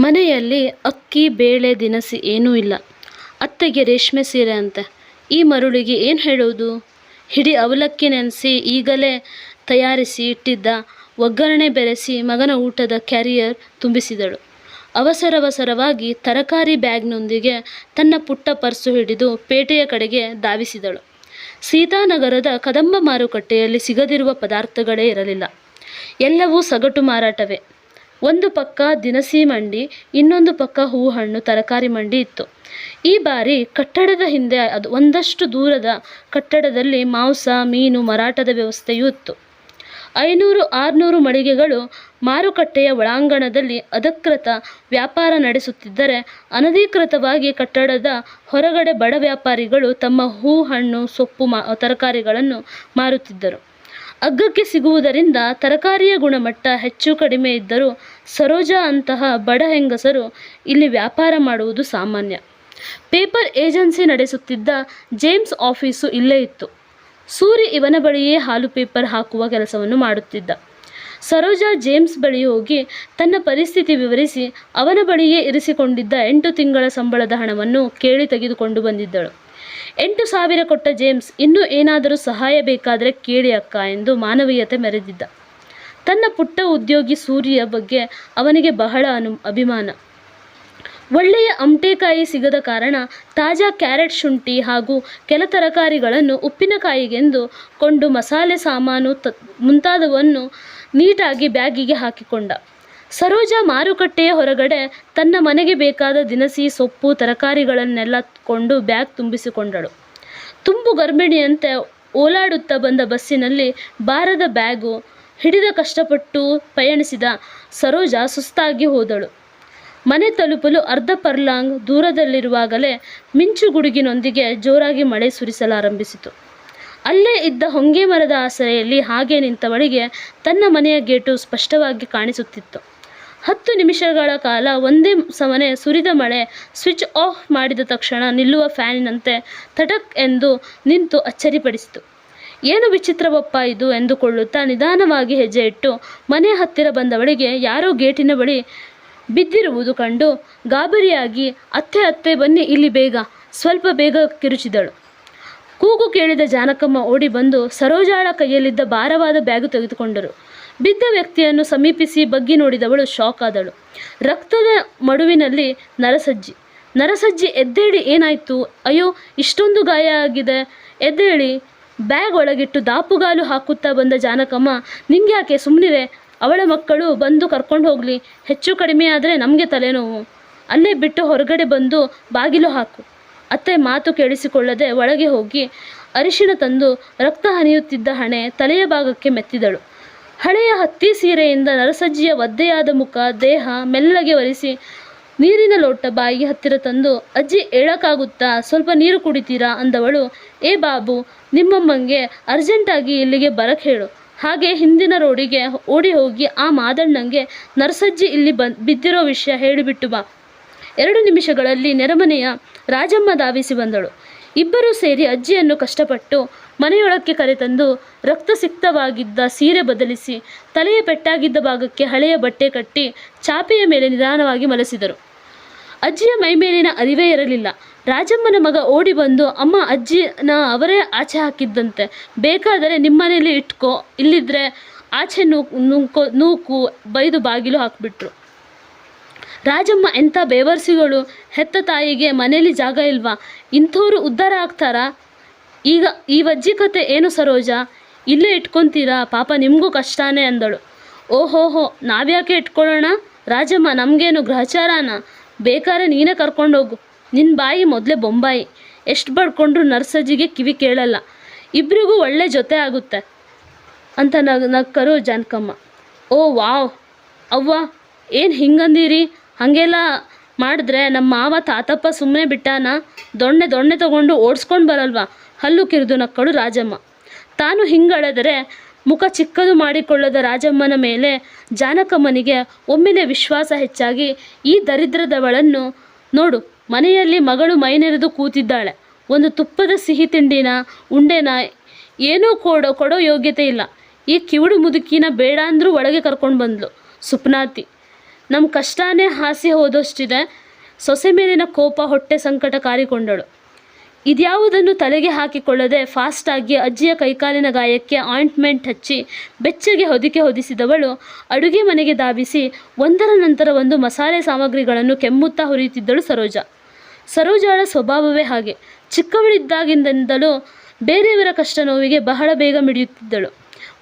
ಮನೆಯಲ್ಲಿ ಅಕ್ಕಿ, ಬೇಳೆ, ದಿನಸಿ ಏನೂ ಇಲ್ಲ. ಅತ್ತೆಗೆ ರೇಷ್ಮೆ ಸೀರೆ ಅಂತೆ. ಈ ಮರುಳಿಗೆ ಏನು ಹೇಳುವುದು ಹಿಡಿ ಅವಲಕ್ಕಿ ನೆನೆಸಿ ಈಗಲೇ ತಯಾರಿಸಿ ಇಟ್ಟಿದ್ದ ಒಗ್ಗರಣೆ ಬೆರೆಸಿ ಮಗನ ಊಟದ ಕ್ಯಾರಿಯರ್ ತುಂಬಿಸಿದಳು. ಅವಸರವಸರವಾಗಿ ತರಕಾರಿ ಬ್ಯಾಗ್ನೊಂದಿಗೆ ತನ್ನ ಪುಟ್ಟ ಪರ್ಸು ಹಿಡಿದು ಪೇಟೆಯ ಕಡೆಗೆ ಧಾವಿಸಿದಳು. ಸೀತಾನಗರದ ಕದಂಬ ಮಾರುಕಟ್ಟೆಯಲ್ಲಿ ಸಿಗದಿರುವ ಪದಾರ್ಥಗಳೇ ಇರಲಿಲ್ಲ. ಎಲ್ಲವೂ ಸಗಟು ಮಾರಾಟವೇ. ಒಂದು ಪಕ್ಕ ದಿನಸಿ ಮಂಡಿ, ಇನ್ನೊಂದು ಪಕ್ಕ ಹೂ ಹಣ್ಣು ತರಕಾರಿ ಮಂಡಿ ಇತ್ತು. ಈ ಬಾರಿ ಕಟ್ಟಡದ ಹಿಂದೆ ಅದು ಒಂದಷ್ಟು ದೂರದ ಕಟ್ಟಡದಲ್ಲಿ ಮಾಂಸ, ಮೀನು ಮಾರಾಟದ ವ್ಯವಸ್ಥೆಯೂ ಇತ್ತು. ಐನೂರು, ಆರುನೂರು ಮಳಿಗೆಗಳು ಮಾರುಕಟ್ಟೆಯ ಒಳಾಂಗಣದಲ್ಲಿ ಅಧಿಕೃತ ವ್ಯಾಪಾರ ನಡೆಸುತ್ತಿದ್ದರೆ ಅನಧಿಕೃತವಾಗಿ ಕಟ್ಟಡದ ಹೊರಗಡೆ ಬಡ ವ್ಯಾಪಾರಿಗಳು ತಮ್ಮ ಹೂ ಹಣ್ಣು ಸೊಪ್ಪು, ಮಾ, ತರಕಾರಿಗಳನ್ನು ಮಾರುತ್ತಿದ್ದರು. ಅಗ್ಗಕ್ಕೆ ಸಿಗುವುದರಿಂದ ತರಕಾರಿಯ ಗುಣಮಟ್ಟ ಹೆಚ್ಚು ಕಡಿಮೆ ಇದ್ದರೂ ಸರೋಜಾ ಅಂತಹ ಬಡ ಹೆಂಗಸರು ಇಲ್ಲಿ ವ್ಯಾಪಾರ ಮಾಡುವುದು ಸಾಮಾನ್ಯ. ಪೇಪರ್ ಏಜೆನ್ಸಿ ನಡೆಸುತ್ತಿದ್ದ ಜೇಮ್ಸ್ ಆಫೀಸು ಇಲ್ಲೇ ಇತ್ತು. ಸೂರಿ ಇವನ ಬಳಿಯೇ ಹಾಲು ಪೇಪರ್ ಹಾಕುವ ಕೆಲಸವನ್ನು ಮಾಡುತ್ತಿದ್ದ. ಸರೋಜಾ ಜೇಮ್ಸ್ ಬಳಿ ಹೋಗಿ ತನ್ನ ಪರಿಸ್ಥಿತಿ ವಿವರಿಸಿ ಅವನ ಬಳಿಯೇ ಇರಿಸಿಕೊಂಡಿದ್ದ ಎಂಟು ತಿಂಗಳ ಸಂಬಳದ ಹಣವನ್ನು ಕೇಳಿ ತೆಗೆದುಕೊಂಡು ಬಂದಿದ್ದಳು. ಎಂಟು ಸಾವಿರ ಕೊಟ್ಟ ಜೇಮ್ಸ್ ಇನ್ನೂ ಏನಾದರೂ ಸಹಾಯ ಬೇಕಾದರೆ ಕೇಳಿ ಅಕ್ಕ ಎಂದು ಮಾನವೀಯತೆ ಮೆರೆದಿದ್ದ. ತನ್ನ ಪುಟ್ಟ ಉದ್ಯೋಗಿ ಸೂರ್ಯ ಬಗ್ಗೆ ಅವನಿಗೆ ಬಹಳ ಅನು ಅಭಿಮಾನ. ಒಳ್ಳೆಯ ಅಮಟೆಕಾಯಿ ಸಿಗದ ಕಾರಣ ತಾಜಾ ಕ್ಯಾರೆಟ್ ಶುಂಠಿ ಹಾಗೂ ಕೆಲ ತರಕಾರಿಗಳನ್ನು ಉಪ್ಪಿನಕಾಯಿಗೆಂದು ಕೊಂಡು ಮಸಾಲೆ ಸಾಮಾನು ತ ಮುಂತಾದವನ್ನು ನೀಟಾಗಿ ಬ್ಯಾಗಿಗೆ ಹಾಕಿಕೊಂಡ. ಸರೋಜಾ ಮಾರುಕಟ್ಟೆಯ ಹೊರಗಡೆ ತನ್ನ ಮನೆಗೆ ಬೇಕಾದ ದಿನಸಿ, ಸೊಪ್ಪು, ತರಕಾರಿಗಳನ್ನೆಲ್ಲ ಕೊಂಡು ಬ್ಯಾಗ್ ತುಂಬಿಸಿಕೊಂಡಳು. ತುಂಬು ಗರ್ಭಿಣಿಯಂತೆ ಓಲಾಡುತ್ತಾ ಬಂದ ಬಸ್ಸಿನಲ್ಲಿ ಬಾರದ ಬ್ಯಾಗು ಹಿಡಿದ ಕಷ್ಟಪಟ್ಟು ಪಯಣಿಸಿದ ಸರೋಜಾ ಸುಸ್ತಾಗಿ ಹೋದಳು. ಮನೆ ತಲುಪಲು ಅರ್ಧ ಪರ್ಲಾಂಗ್ ದೂರದಲ್ಲಿರುವಾಗಲೇ ಮಿಂಚು ಗುಡುಗಿನೊಂದಿಗೆ ಜೋರಾಗಿ ಮಳೆ ಸುರಿಸಲಾರಂಭಿಸಿತು. ಅಲ್ಲೇ ಇದ್ದ ಹೊಂಗೆ ಮರದ ಆಸರೆಯಲ್ಲಿ ಹಾಗೆ ನಿಂತವಳಿಗೆ ತನ್ನ ಮನೆಯ ಗೇಟು ಸ್ಪಷ್ಟವಾಗಿ ಕಾಣಿಸುತ್ತಿತ್ತು. ಹತ್ತು ನಿಮಿಷಗಳ ಕಾಲ ಒಂದೇ ಸಮನೆ ಸುರಿದ ಮಳೆ ಸ್ವಿಚ್ ಆಫ್ ಮಾಡಿದ ತಕ್ಷಣ ನಿಲ್ಲುವ ಫ್ಯಾನಿನಂತೆ ತಟಕ್ ಎಂದು ನಿಂತು ಅಚ್ಚರಿಪಡಿಸಿತು. ಏನು ವಿಚಿತ್ರವಪ್ಪ ಇದು ಎಂದುಕೊಳ್ಳುತ್ತಾ ನಿಧಾನವಾಗಿ ಹೆಜ್ಜೆ ಇಟ್ಟು ಮನೆ ಹತ್ತಿರ ಬಂದವಳಿಗೆ ಯಾರೋ ಗೇಟಿನ ಬಳಿ ಬಿದ್ದಿರುವುದು ಕಂಡು ಗಾಬರಿಯಾಗಿ, ಅತ್ತೆ ಅತ್ತೆ, ಬನ್ನಿ, ಇಲ್ಲಿ ಬೇಗ. ಸ್ವಲ್ಪ ಬೇಗ ಕಿರುಚಿದಳು. ಕೂಗು ಕೇಳಿದ ಜಾನಕಮ್ಮ ಓಡಿ ಬಂದು ಸರೋಜಾಳ ಕೈಯಲ್ಲಿದ್ದ ಭಾರವಾದ ಬ್ಯಾಗು ತೆಗೆದುಕೊಂಡರು. ಬಿದ್ದ ವ್ಯಕ್ತಿಯನ್ನು ಸಮೀಪಿಸಿ ಬಗ್ಗಿ ನೋಡಿದವಳು ಶಾಕ್ ಆದಳು. ರಕ್ತದ ಮಡುವಿನಲ್ಲಿ ನರಸಜ್ಜಿ. ನರಸಜ್ಜಿ, ಎದ್ದೇಳಿ, ಏನಾಯಿತು? ಅಯ್ಯೋ, ಇಷ್ಟೊಂದು ಗಾಯ ಆಗಿದೆ. ಎದ್ದೇಳಿ, ಬ್ಯಾಗ್ ಒಳಗಿಟ್ಟು ದಾಪುಗಾಲು ಹಾಕುತ್ತಾ ಬಂದ ಜಾನಕಮ್ಮ, ನಿಂಗ್ಯಾಕೆ ಸುಮ್ಮನಿರೆ ಅವಳ ಮಕ್ಕಳು ಬಂದು ಕರ್ಕೊಂಡು ಹೋಗಲಿ. ಹೆಚ್ಚು ಕಡಿಮೆ ಆದರೆ ನಮಗೆ ತಲೆನೋವು. ಅಲ್ಲೇ ಬಿಟ್ಟು ಹೊರಗಡೆ ಬಂದು ಬಾಗಿಲು ಹಾಕು. ಅತ್ತೆ ಮಾತು ಕೇಳಿಸಿಕೊಳ್ಳದೆ ಒಳಗೆ ಹೋಗಿ ಅರಿಶಿಣ ತಂದು ರಕ್ತ ಹನಿಯುತ್ತಿದ್ದ ಹಣೆ ತಲೆಯ ಭಾಗಕ್ಕೆ ಮೆತ್ತಿದಳು. ಹಳೆಯ ಹತ್ತಿ ಸೀರೆಯಿಂದ ನರಸಜ್ಜಿಯ ಒದ್ದೆಯಾದ ಮುಖ, ದೇಹ ಮೆಲ್ಲಗೆ ಒರೆಸಿ ನೀರಿನ ಲೋಟ ಬಾಯಿಗೆ ಹತ್ತಿರ ತಂದು, ಅಜ್ಜಿ, ಹೇಳಕ್ಕಾಗುತ್ತಾ? ಸ್ವಲ್ಪ ನೀರು ಕುಡಿತೀರಾ? ಅಂದವಳು. ಏ ಬಾಬು, ನಿಮ್ಮಮ್ಮಂಗೆ ಅರ್ಜೆಂಟಾಗಿ ಇಲ್ಲಿಗೆ ಬರಕ್ಕೆ ಹೇಳು. ಹಾಗೆ ಹಿಂದಿನ ರೋಡಿಗೆ ಓಡಿ ಹೋಗಿ ಆ ಮಾದಣ್ಣಂಗೆ, ನರಸಜ್ಜಿ ಇಲ್ಲಿ ಬಂದ್ ಬಿದ್ದಿರೋ ವಿಷಯ ಹೇಳಿಬಿಟ್ಟು ಬಾ. ಎರಡು ನಿಮಿಷಗಳಲ್ಲಿ ನೆರೆಮನೆಯ ರಾಜಮ್ಮ ಧಾವಿಸಿ ಬಂದಳು. ಇಬ್ಬರೂ ಸೇರಿ ಅಜ್ಜಿಯನ್ನು ಕಷ್ಟಪಟ್ಟು ಮನೆಯೊಳಕ್ಕೆ ಕರೆತಂದು ರಕ್ತಸಿಕ್ತವಾಗಿದ್ದ ಸೀರೆ ಬದಲಿಸಿ ತಲೆಯ ಪೆಟ್ಟಾಗಿದ್ದ ಭಾಗಕ್ಕೆ ಹಳೆಯ ಬಟ್ಟೆ ಕಟ್ಟಿ ಚಾಪೆಯ ಮೇಲೆ ನಿಧಾನವಾಗಿ ಮಲಸಿದರು. ಅಜ್ಜಿಯ ಮೈಮೇಲಿನ ಅರಿವೇ ಇರಲಿಲ್ಲ. ರಾಜಮ್ಮನ ಮಗ ಓಡಿ ಬಂದು, ಅಮ್ಮ, ಅಜ್ಜಿನ ಅವರೇ ಆಚೆ ಹಾಕಿದ್ದಂತೆ. ಬೇಕಾದರೆ ನಿಮ್ಮನೇಲಿ ಇಟ್ಕೋ. ಇಲ್ಲಿದ್ರೆ ಆಚೆ ನೂಕು ನೂಕೋ, ನೂಕು, ಬೈದು ಬಾಗಿಲು ಹಾಕಿಬಿಟ್ರು. ರಾಜಮ್ಮ, ಎಂಥ ಬೇವರ್ಸಿಗಳು. ಹೆತ್ತ ತಾಯಿಗೆ ಮನೇಲಿ ಜಾಗ ಇಲ್ವಾ? ಇಂಥವ್ರು ಉದ್ಧಾರ ಆಗ್ತಾರಾ? ಈಗ ಈ ವಜ್ಜಿ ಕತೆ ಏನು ಸರೋಜಾ? ಇಲ್ಲೇ ಇಟ್ಕೊತೀರಾ? ಪಾಪ ನಿಮಗೂ ಕಷ್ಟನೇ ಅಂದಳು. ಓಹೋಹೋ ನಾವ್ಯಾಕೆ ಇಟ್ಕೊಳ್ಳೋಣ? ರಾಜಮ್ಮ, ನಮಗೇನು ಗ್ರಹಚಾರನ? ಬೇಕಾದ್ರೆ ನೀನೇ ಕರ್ಕೊಂಡೋಗು. ನಿನ್ನ ಬಾಯಿ ಮೊದಲೇ ಬೊಂಬಾಯಿ. ಎಷ್ಟು ಬಡ್ಕೊಂಡ್ರು ನರ್ಸಜ್ಜಿಗೆ ಕಿವಿ ಕೇಳಲ್ಲ. ಇಬ್ಬರಿಗೂ ಒಳ್ಳೆ ಜೊತೆ ಆಗುತ್ತೆ ಅಂತ ನಗ್ ನಕ್ಕರು ಜಾನಕಮ್ಮ. ಓ, ವಾವ್. ಅವ್ವ, ಏನು ಹಿಂಗಂದಿರಿ? ಹಾಗೆಲ್ಲ ಮಾಡಿದ್ರೆ ನಮ್ಮ ಮಾವ ತಾತಪ್ಪ ಸುಮ್ಮನೆ ಬಿಟ್ಟಾನ? ದೊಣ್ಣೆ ದೊಣ್ಣೆ ತಗೊಂಡು ಓಡಿಸ್ಕೊಂಡು ಬರಲ್ವಾ? ಹಲ್ಲು ಕಿರಿದು ನಕ್ಕಳು ರಾಜಮ್ಮ. ತಾನು ಹಿಂಗಳೆದರೆ ಮುಖ ಚಿಕ್ಕದು ಮಾಡಿಕೊಳ್ಳದ ರಾಜಮ್ಮನ ಮೇಲೆ ಜಾನಕಮ್ಮನಿಗೆ ಒಮ್ಮೆಲೆ ವಿಶ್ವಾಸ ಹೆಚ್ಚಾಗಿ ಈ ದರಿದ್ರದವಳನ್ನು ನೋಡು, ಮನೆಯಲ್ಲಿ ಮಗಳು ಮೈನೆರೆದು ಕೂತಿದ್ದಾಳೆ. ಒಂದು ತುಪ್ಪದ ಸಿಹಿ ತಿಂಡಿನ ಉಂಡೆನ ಏನೂ ಕೊಡೋ ಕೊಡೋ ಯೋಗ್ಯತೆ ಇಲ್ಲ. ಈ ಕಿವುಡು ಮುದುಕಿನ ಬೇಡ ಅಂದರೂ ಒಳಗೆ ಕರ್ಕೊಂಡು ಬಂದ್ಲು. ಸುಪ್ನಾತಿ ನಮ್ಮ ಕಷ್ಟನೇ ಹಾಸಿ ಹೋದಷ್ಟಿದೆ. ಸೊಸೆ ಮೇಲಿನ ಕೋಪ ಹೊಟ್ಟೆ ಸಂಕಟ ಕಾರಿಕೊಂಡಳು. ಇದ್ಯಾವುದನ್ನು ತಲೆಗೆ ಹಾಕಿಕೊಳ್ಳದೆ ಫಾಸ್ಟಾಗಿ ಅಜ್ಜಿಯ ಕೈಕಾಲಿನ ಗಾಯಕ್ಕೆ ಆಯಿಂಟ್ಮೆಂಟ್ ಹಚ್ಚಿ ಬೆಚ್ಚಗೆ ಹೊದಿಕೆ ಹೊದಿಸಿದವಳು ಅಡುಗೆ ಮನೆಗೆ ಧಾವಿಸಿ ಒಂದರ ನಂತರ ಒಂದು ಮಸಾಲೆ ಸಾಮಗ್ರಿಗಳನ್ನು ಕೆಮ್ಮುತ್ತಾ ಹುರಿಯುತ್ತಿದ್ದಳು ಸರೋಜ. ಸರೋಜಾಳ ಸ್ವಭಾವವೇ ಹಾಗೆ. ಚಿಕ್ಕವಳಿದ್ದಾಗಿಂದಲೂ ಬೇರೆಯವರ ಕಷ್ಟ ನೋವಿಗೆ ಬಹಳ ಬೇಗ ಮಿಡಿಯುತ್ತಿದ್ದಳು.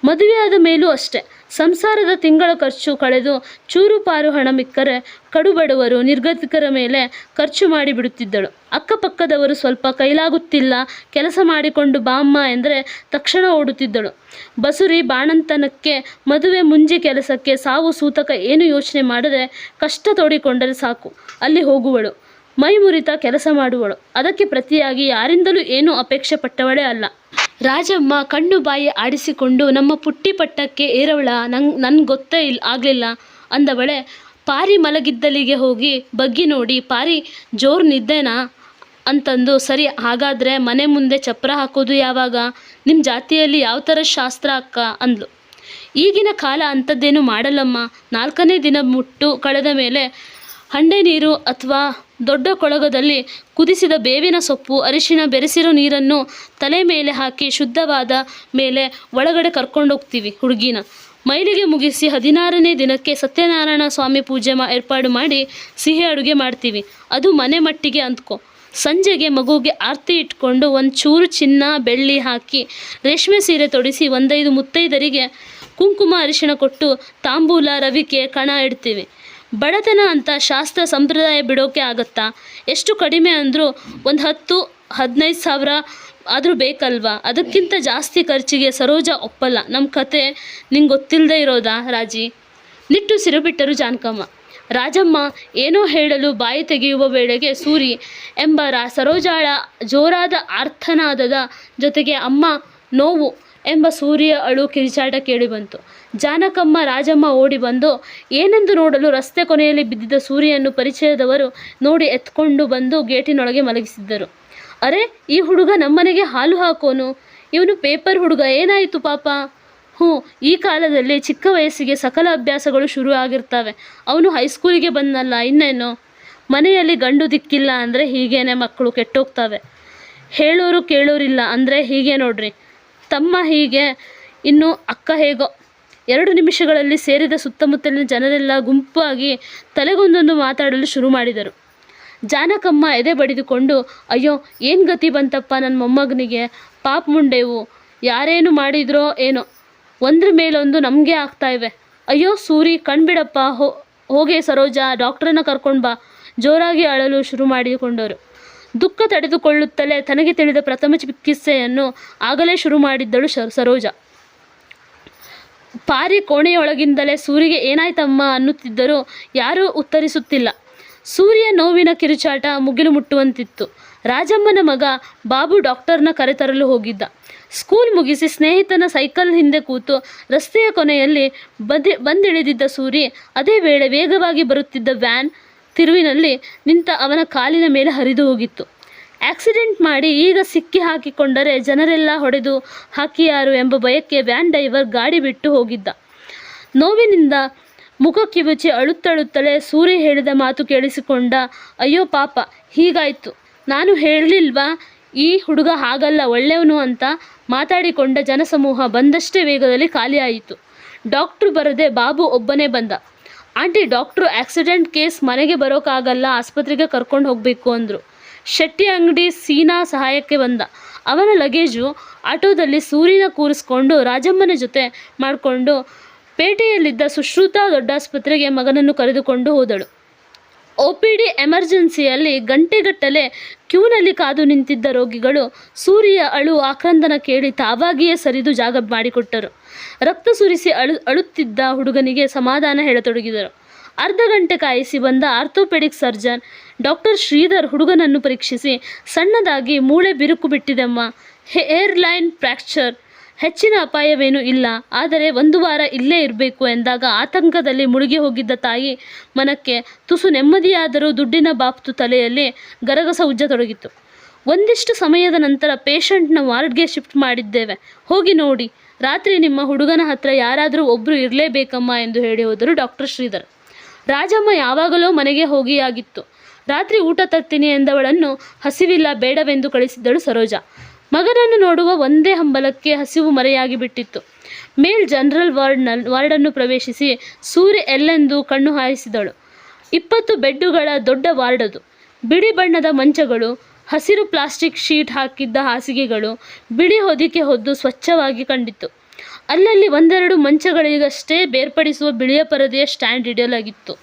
ಮದುವೆಯಾದ ಮೇಲೂ ಅಷ್ಟೆ. ಸಂಸಾರದ ತಿಂಗಳ ಖರ್ಚು ಕಳೆದು ಚೂರುಪಾರು ಹಣ ಮಿಕ್ಕರೆ ಕಡುಬಡವರು ನಿರ್ಗತಿಕರ ಮೇಲೆ ಖರ್ಚು ಮಾಡಿಬಿಡುತ್ತಿದ್ದಳು. ಅಕ್ಕಪಕ್ಕದವರು ಸ್ವಲ್ಪ ಕೈಲಾಗುತ್ತಿಲ್ಲ ಕೆಲಸ ಮಾಡಿಕೊಂಡು ಬಾಮ್ಮ ಎಂದರೆ ತಕ್ಷಣ ಓಡುತ್ತಿದ್ದಳು. ಬಸುರಿ ಬಾಣಂತನಕ್ಕೆ ಮದುವೆ ಮುಂಜಿ ಕೆಲಸಕ್ಕೆ ಸಾವು ಸೂತಕ ಏನು ಯೋಚನೆ ಮಾಡದೆ ಕಷ್ಟ ತೋಡಿಕೊಂಡರೆ ಸಾಕು. ಅಲ್ಲಿ ಹೋಗುವಳು. ಮೈ ಮುರಿತ ಕೆಲಸ ಮಾಡುವಳು. ಅದಕ್ಕೆ ಪ್ರತಿಯಾಗಿ ಯಾರಿಂದಲೂ ಏನೂ ಅಪೇಕ್ಷೆ ಪಟ್ಟವಳೇ ಅಲ್ಲ. ರಾಜಮ್ಮ ಕಣ್ಣು ಬಾಯಿ ಆಡಿಸಿಕೊಂಡು, ನಮ್ಮ ಪುಟ್ಟಿ ಪಟ್ಟಕ್ಕೆ ಏರವಳ ನಂಗೆ ನನ್ಗೆ ಗೊತ್ತೇ ಇಲ್ಲ ಆಗಲಿಲ್ಲ ಅಂದವಳೆ, ಪಾರಿ ಮಲಗಿದ್ದಲಿಗೆ ಹೋಗಿ ಬಗ್ಗಿ ನೋಡಿ, ಪಾರಿ ಜೋರು ನಿದ್ದೆನಾ? ಅಂತಂದು, ಸರಿ, ಹಾಗಾದರೆ ಮನೆ ಮುಂದೆ ಚಪ್ರ ಹಾಕೋದು ಯಾವಾಗ? ನಿಮ್ಮ ಜಾತಿಯಲ್ಲಿ ಯಾವ ಥರ ಶಾಸ್ತ್ರ ಅಕ್ಕ? ಅಂದ್ಲು. ಈಗಿನ ಕಾಲ ಅಂಥದ್ದೇನು ಮಾಡಲ್ಲಮ್ಮ. ನಾಲ್ಕನೇ ದಿನ ಮುಟ್ಟು ಕಳೆದ ಮೇಲೆ ಹಂಡೆ ನೀರು ಅಥವಾ ದೊಡ್ಡ ಕೊಳಗದಲ್ಲಿ ಕುದಿಸಿದ ಬೇವಿನ ಸೊಪ್ಪು ಅರಿಶಿನ ಬೆರೆಸಿರೋ ನೀರನ್ನು ತಲೆ ಮೇಲೆ ಹಾಕಿ ಶುದ್ಧವಾದ ಮೇಲೆ ಒಳಗಡೆ ಕರ್ಕೊಂಡೋಗ್ತೀವಿ ಹುಡುಗಿನ. ಮೈಲಿಗೆ ಮುಗಿಸಿ ಹದಿನಾರನೇ ದಿನಕ್ಕೆ ಸತ್ಯನಾರಾಯಣ ಸ್ವಾಮಿ ಪೂಜೆ ಮಾ ಏರ್ಪಾಡು ಮಾಡಿ ಸಿಹಿ ಅಡುಗೆ ಮಾಡ್ತೀವಿ. ಅದು ಮನೆ ಮಟ್ಟಿಗೆ ಅಂದ್ಕೊ. ಸಂಜೆಗೆ ಮಗುಗೆ ಆರತಿ ಇಟ್ಕೊಂಡು ಒಂದು ಚೂರು ಚಿನ್ನ, ಬೆಳ್ಳಿ ಹಾಕಿ ರೇಷ್ಮೆ ಸೀರೆ ತೊಡಿಸಿ ಒಂದೈದು ಮುತ್ತೈದರಿಗೆ ಕುಂಕುಮ ಅರಿಶಿಣ ಕೊಟ್ಟು ತಾಂಬೂಲ, ರವಿಕೆ, ಕಣ ಇಡ್ತೀವಿ. ಬಡತನ ಅಂತ ಶಾಸ್ತ್ರ ಸಂಪ್ರದಾಯ ಬಿಡೋಕೆ ಆಗತ್ತಾ? ಎಷ್ಟು ಕಡಿಮೆ ಅಂದರೂ ಒಂದು ಹತ್ತು, ಹದಿನೈದು ಸಾವಿರ ಆದರೂ ಬೇಕಲ್ವಾ? ಅದಕ್ಕಿಂತ ಜಾಸ್ತಿ ಖರ್ಚಿಗೆ ಸರೋಜ ಒಪ್ಪಲ್ಲ. ನಮ್ಮ ಕತೆ ನಿಂಗೆ ಗೊತ್ತಿಲ್ಲದೆ ಇರೋದಾ ರಾಜಿ? ನಿಟ್ಟುಸಿರು ಬಿಟ್ಟರು ಜಾನಕಮ್ಮ. ರಾಜಮ್ಮ ಏನೋ ಹೇಳಲು ಬಾಯಿ ತೆಗೆಯುವ ವೇಳೆಗೆ ಸೂರಿ ಎಂಬ ರಾ, ಸರೋಜಾಳ ಜೋರಾದ ಅರ್ಥನಾದದ ಜೊತೆಗೆ ಅಮ್ಮ ನೋವು ಎಂಬ ಸೂರ್ಯ ಅಳು ಕಿರಿಚಾಟ ಕೇಳಿಬಂತು ಜಾನಕಮ್ಮ ರಾಜಮ್ಮ ಓಡಿ ಬಂದು, ಏನೆಂದು ನೋಡಲು ರಸ್ತೆ ಕೊನೆಯಲ್ಲಿ ಬಿದ್ದಿದ್ದ ಸೂರ್ಯನ್ನು ಪರಿಚಯದವರು ನೋಡಿ ಎತ್ಕೊಂಡು ಬಂದು ಗೇಟಿನೊಳಗೆ ಮಲಗಿಸಿದ್ದರು. ಅರೆ, ಈ ಹುಡುಗ ನಮ್ಮನೆಗೆ ಹಾಲು ಹಾಕೋನು? ಇವನು ಪೇಪರ್ ಹುಡುಗ, ಏನಾಯಿತು ಪಾಪ? ಹ್ಞೂ, ಈ ಕಾಲದಲ್ಲಿ ಚಿಕ್ಕ ವಯಸ್ಸಿಗೆ ಸಕಲ ಅಭ್ಯಾಸಗಳು ಶುರು ಆಗಿರ್ತವೆ. ಅವನು ಹೈಸ್ಕೂಲಿಗೆ ಬಂದಲ್ಲ ಇನ್ನೇನು? ಮನೆಯಲ್ಲಿ ಗಂಡು ದಿಕ್ಕಿಲ್ಲ ಅಂದರೆ ಹೀಗೇನೆ ಮಕ್ಕಳು ಕೆಟ್ಟೋಗ್ತವೆ. ಹೇಳೋರು ಕೇಳೋರಿಲ್ಲ ಅಂದರೆ ಹೀಗೆ ನೋಡ್ರಿ. ತಮ್ಮ ಹೀಗೆ ಇನ್ನು ಅಕ್ಕ ಹೇಗೋ. ಎರಡು ನಿಮಿಷಗಳಲ್ಲಿ ಸೇರಿದ ಸುತ್ತಮುತ್ತಲಿನ ಜನರೆಲ್ಲ ಗುಂಪಾಗಿ ತಲೆಗೊಂದೊಂದು ಮಾತಾಡಲು ಶುರು ಮಾಡಿದರು. ಜಾನಕಮ್ಮ ಎದೆ ಬಡಿದುಕೊಂಡು, ಅಯ್ಯೋ, ಏನು ಗತಿ ಬಂತಪ್ಪ ನನ್ನ ಮೊಮ್ಮಗನಿಗೆ? ಪಾಪ ಮುಂಡೆವು. ಯಾರೇನು ಮಾಡಿದ್ರೋ ಏನೋ. ಒಂದ್ರ ಮೇಲೊಂದು ನಮಗೆ ಇವೆ. ಅಯ್ಯೋ, ಸೂರಿ, ಕಣ್ಬಿಡಪ್ಪ. ಹೋಗೆ ಸರೋಜಾ, ಡಾಕ್ಟ್ರನ್ನ ಕರ್ಕೊಂಡು ಬಾ. ಜೋರಾಗಿ ಅಳಲು ಶುರು ಮಾಡಿಕೊಂಡರು. ದುಃಖ ತಡೆದುಕೊಳ್ಳುತ್ತಲೇ ತನಗೆ ತಿಳಿದ ಪ್ರಥಮ ಚಿಕಿತ್ಸೆಯನ್ನು ಆಗಲೇ ಶುರು ಮಾಡಿದ್ದಳು ಸರೋಜ. ಪಾರಿ ಕೋಣೆಯೊಳಗಿಂದಲೇ ಸೂರಿಗೆ ಏನಾಯ್ತಮ್ಮ ಅನ್ನುತ್ತಿದ್ದರೂ ಯಾರೂ ಉತ್ತರಿಸುತ್ತಿಲ್ಲ. ಸೂರ್ಯ ನೋವಿನ ಕಿರುಚಾಟ ಮುಗಿಲು ಮುಟ್ಟುವಂತಿತ್ತು. ರಾಜಮ್ಮನ ಮಗ ಬಾಬು ಡಾಕ್ಟರ್ನ ಕರೆತರಲು ಹೋಗಿದ್ದ. ಸ್ಕೂಲ್ ಮುಗಿಸಿ ಸ್ನೇಹಿತನ ಸೈಕಲ್ ಹಿಂದೆ ಕೂತು ರಸ್ತೆಯ ಕೊನೆಯಲ್ಲಿ ಬದಿ, ಬಂದಿಳಿದಿದ್ದ ಸೂರಿ ಅದೇ ವೇಳೆ ವೇಗವಾಗಿ ಬರುತ್ತಿದ್ದ ವ್ಯಾನ್ ತಿರುವಿನಲ್ಲಿ ನಿಂತ ಅವನ ಕಾಲಿನ ಮೇಲೆ ಹರಿದು ಹೋಗಿತ್ತು. ಆಕ್ಸಿಡೆಂಟ್ ಮಾಡಿ ಈಗ ಸಿಕ್ಕಿ ಹಾಕಿಕೊಂಡರೆ ಜನರೆಲ್ಲ ಹೊಡೆದು ಹಾಕಿಯಾರು ಎಂಬ ಭಯಕ್ಕೆ ವ್ಯಾನ್ ಡ್ರೈವರ್ ಗಾಡಿ ಬಿಟ್ಟು ಹೋಗಿದ್ದ. ನೋವಿನಿಂದ ಮುಖ ಕಿವುಚಿ ಅಳುತ್ತಳುತ್ತಲೇ ಸೂರಿ ಹೇಳಿದ ಮಾತು ಕೇಳಿಸಿಕೊಂಡ, ಅಯ್ಯೋ ಪಾಪ, ಹೀಗಾಯ್ತು. ನಾನು ಹೇಳಲಿಲ್ವಾ ಈ ಹುಡುಗ ಹಾಗಲ್ಲ, ಒಳ್ಳೆಯವನು ಅಂತ ಮಾತಾಡಿಕೊಂಡ ಜನಸಮೂಹ ಬಂದಷ್ಟೇ ವೇಗದಲ್ಲಿ ಖಾಲಿಯಾಯಿತು. ಡಾಕ್ಟ್ರು ಬರದೆ ಬಾಬು ಒಬ್ಬನೇ ಬಂದ. ಆಂಟಿ, ಡಾಕ್ಟ್ರು ಆಕ್ಸಿಡೆಂಟ್ ಕೇಸ್ ಮನೆಗೆ ಬರೋಕ್ಕಾಗಲ್ಲ ಆಸ್ಪತ್ರೆಗೆ ಕರ್ಕೊಂಡು ಹೋಗಬೇಕು ಅಂದರು. ಶೆಟ್ಟಿ ಅಂಗಡಿ ಸೀನಾ ಸಹಾಯಕ್ಕೆ ಬಂದ. ಅವನ ಲಗೇಜು ಆಟೋದಲ್ಲಿ ಸೂರಿನ ಕೂರಿಸ್ಕೊಂಡು ರಾಜಮ್ಮನ ಜೊತೆ ಮಾಡಿಕೊಂಡು ಪೇಟೆಯಲ್ಲಿದ್ದ ಸುಶ್ರುತ ದೊಡ್ಡಾಸ್ಪತ್ರೆಗೆ ಮಗನನ್ನು ಕರೆದುಕೊಂಡು ಹೋದಳು. ಒ ಪಿ ಡಿ ಎಮರ್ಜೆನ್ಸಿಯಲ್ಲಿ ಗಂಟೆಗಟ್ಟಲೆ ಕ್ಯೂನಲ್ಲಿ ಕಾದು ನಿಂತಿದ್ದ ರೋಗಿಗಳು ಸೂರ್ಯ ಅಳು ಆಕ್ರಂದನ ಕೇಳಿ ತಾವಾಗಿಯೇ ಸರಿದು ಜಾಗ ಮಾಡಿಕೊಟ್ಟರು. ರಕ್ತ ಸುರಿಸಿ ಅಳು ಅಳುತ್ತಿದ್ದ ಹುಡುಗನಿಗೆ ಸಮಾಧಾನ ಹೇಳತೊಡಗಿದರು. ಅರ್ಧ ಗಂಟೆ ಕಾಯಿಸಿ ಬಂದ ಆರ್ಥೋಪೆಡಿಕ್ ಸರ್ಜನ್ ಡಾಕ್ಟರ್ ಶ್ರೀಧರ್ ಹುಡುಗನನ್ನು ಪರೀಕ್ಷಿಸಿ ಸಣ್ಣದಾಗಿ ಮೂಳೆ ಬಿರುಕು ಬಿಟ್ಟಿದೆಮ್ಮ. Hairline fracture. ಹೆಚ್ಚಿನ ಅಪಾಯವೇನೂ ಇಲ್ಲ. ಆದರೆ ಒಂದು ವಾರ ಇಲ್ಲೇ ಇರಬೇಕು ಎಂದಾಗ ಆತಂಕದಲ್ಲಿ ಮುಳುಗಿ ಹೋಗಿದ್ದ ತಾಯಿ ಮನಕ್ಕೆ ತುಸು ನೆಮ್ಮದಿಯಾದರೂ ದುಡ್ಡಿನ ಬಾಪ್ತು ತಲೆಯಲ್ಲಿ ಗರಗಸ ಉಜ್ಜತೊಡಗಿತು ಒಂದಿಷ್ಟು ಸಮಯದ ನಂತರ ಪೇಷಂಟ್ನ ವಾರ್ಡ್ಗೆ ಶಿಫ್ಟ್ ಮಾಡಿದ್ದೇವೆ. ಹೋಗಿ ನೋಡಿ. ರಾತ್ರಿ ನಿಮ್ಮ ಹುಡುಗನ ಹತ್ರ ಯಾರಾದರೂ ಒಬ್ಬರು ಇರಲೇಬೇಕಮ್ಮ ಎಂದು ಹೇಳಿ ಹೋದರು ಡಾಕ್ಟರ್ ಶ್ರೀಧರ್. ರಾಜಮ್ಮ ಯಾವಾಗಲೋ ಮನೆಗೆ ಹೋಗಿಯಾಗಿತ್ತು. ರಾತ್ರಿ ಊಟ ತರ್ತೀನಿ ಎಂದವಳನ್ನು ಹಸಿವಿಲ್ಲ ಬೇಡವೆಂದು ಕಳಿಸಿದ್ದಳು ಸರೋಜ. ಮಗನನ್ನು ನೋಡುವ ಒಂದೇ ಹಂಬಲಕ್ಕೆ ಹಸಿವು ಮರೆಯಾಗಿ ಬಿಟ್ಟಿತ್ತು. ಮೇಲ್ ಜನರಲ್ ವಾರ್ಡ್ನ ವಾರ್ಡನ್ನು ಪ್ರವೇಶಿಸಿ ಸೂರ್ಯ ಎಲ್ಲೆಂದು ಕಣ್ಣು ಹಾಯಿಸಿದಳು. ಇಪ್ಪತ್ತು ಬೆಡ್ಡುಗಳ ದೊಡ್ಡ ವಾರ್ಡ್ ಅದು ಬಿಳಿ ಬಣ್ಣದ ಮಂಚಗಳು, ಹಸಿರು ಪ್ಲಾಸ್ಟಿಕ್ ಶೀಟ್ ಹಾಕಿದ್ದ ಹಾಸಿಗೆಗಳು ಬಿಳಿ ಹೊದಿಕೆ ಹೊದ್ದು ಸ್ವಚ್ಛವಾಗಿ ಕಂಡಿತ್ತು. ಅಲ್ಲಲ್ಲಿ ಒಂದೆರಡು ಮಂಚಗಳಿಗಷ್ಟೇ ಬೇರ್ಪಡಿಸುವ ಬಿಳಿಯ ಪರದೆಯ ಸ್ಟ್ಯಾಂಡ್ ಇಡಲಾಗಿತ್ತು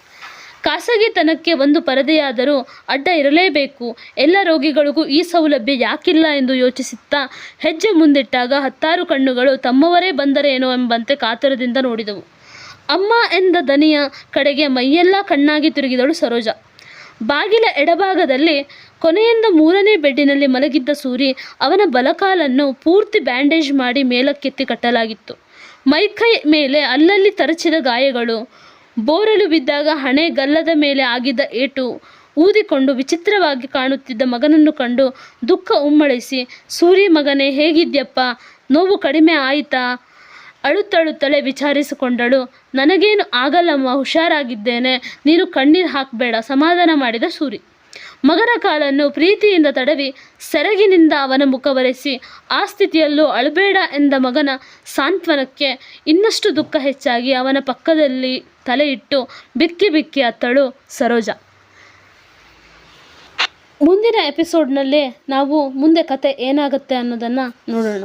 ಖಾಸಗಿತನಕ್ಕೆ ಒಂದು ಪರದೆಯಾದರೂ ಅಡ್ಡ ಇರಲೇಬೇಕು. ಎಲ್ಲ ರೋಗಿಗಳಿಗೂ ಈ ಸೌಲಭ್ಯ ಯಾಕಿಲ್ಲ ಎಂದು ಯೋಚಿಸುತ್ತಾ ಹೆಜ್ಜೆ ಮುಂದಿಟ್ಟಾಗ ಹತ್ತಾರು ಕಣ್ಣುಗಳು ತಮ್ಮವರೇ ಬಂದರೇನೋ ಎಂಬಂತೆ ಕಾತರದಿಂದ ನೋಡಿದವು. ಅಮ್ಮ ಎಂದ ದನಿಯ ಕಡೆಗೆ ಮೈಯೆಲ್ಲ ಕಣ್ಣಾಗಿ ತಿರುಗಿದಳು ಸರೋಜ. ಬಾಗಿಲ ಎಡಭಾಗದಲ್ಲಿ ಕೊನೆಯಿಂದ ಮೂರನೇ ಬೆಡ್ಡಿನಲ್ಲಿ ಮಲಗಿದ್ದ ಸೂರಿ ಅವನ ಬಲಕಾಲನ್ನು ಪೂರ್ತಿ ಬ್ಯಾಂಡೇಜ್ ಮಾಡಿ ಮೇಲಕ್ಕೆತ್ತಿ ಕಟ್ಟಲಾಗಿತ್ತು. ಮೈಕೈ ಮೇಲೆ ಅಲ್ಲಲ್ಲಿ ತರಚಿದ ಗಾಯಗಳು, ಬೋರಲು ಬಿದ್ದಾಗ ಹಣೆ ಗಲ್ಲದ ಮೇಲೆ ಆಗಿದ್ದ ಏಟು, ಊದಿಕೊಂಡು ವಿಚಿತ್ರವಾಗಿ ಕಾಣುತ್ತಿದ್ದ ಮಗನನ್ನು ಕಂಡು ದುಃಖ ಉಮ್ಮಳಿಸಿ, ಸೂರಿ ಮಗನೇ, ಹೇಗಿದ್ಯಪ್ಪ? ನೋವು ಕಡಿಮೆ ಆಯಿತಾ? ಅಳುತ್ತಳುತ್ತಲೇ ವಿಚಾರಿಸಿಕೊಂಡಳು. ನನಗೇನು ಆಗಲ್ಲಮ್ಮ ಹುಷಾರಾಗಿದ್ದೇನೆ. ನೀನು ಕಣ್ಣೀರು ಹಾಕಬೇಡ, ಸಮಾಧಾನ ಮಾಡಿದ ಸೂರಿ. ಮಗನ ಕಾಲನ್ನು ಪ್ರೀತಿಯಿಂದ ತಡವಿ, ಸೆರಗಿನಿಂದ ಅವನ ಮುಖವರೆಸಿ ಆ ಸ್ಥಿತಿಯಲ್ಲೂ ಅಳಬೇಡ ಎಂದ ಮಗನ ಸಾಂತ್ವನಕ್ಕೆ ಇನ್ನಷ್ಟು ದುಃಖ ಹೆಚ್ಚಾಗಿ ಅವನ ಪಕ್ಕದಲ್ಲಿ ತಲೆಯಿಟ್ಟು ಬಿಕ್ಕಿ ಬಿಕ್ಕಿ ಅತ್ತಳು ಸರೋಜ. ಮುಂದಿನ ಎಪಿಸೋಡ್ನಲ್ಲಿ ನಾವು ಮುಂದೆ ಕತೆ ಏನಾಗುತ್ತೆ ಅನ್ನೋದನ್ನು ನೋಡೋಣ.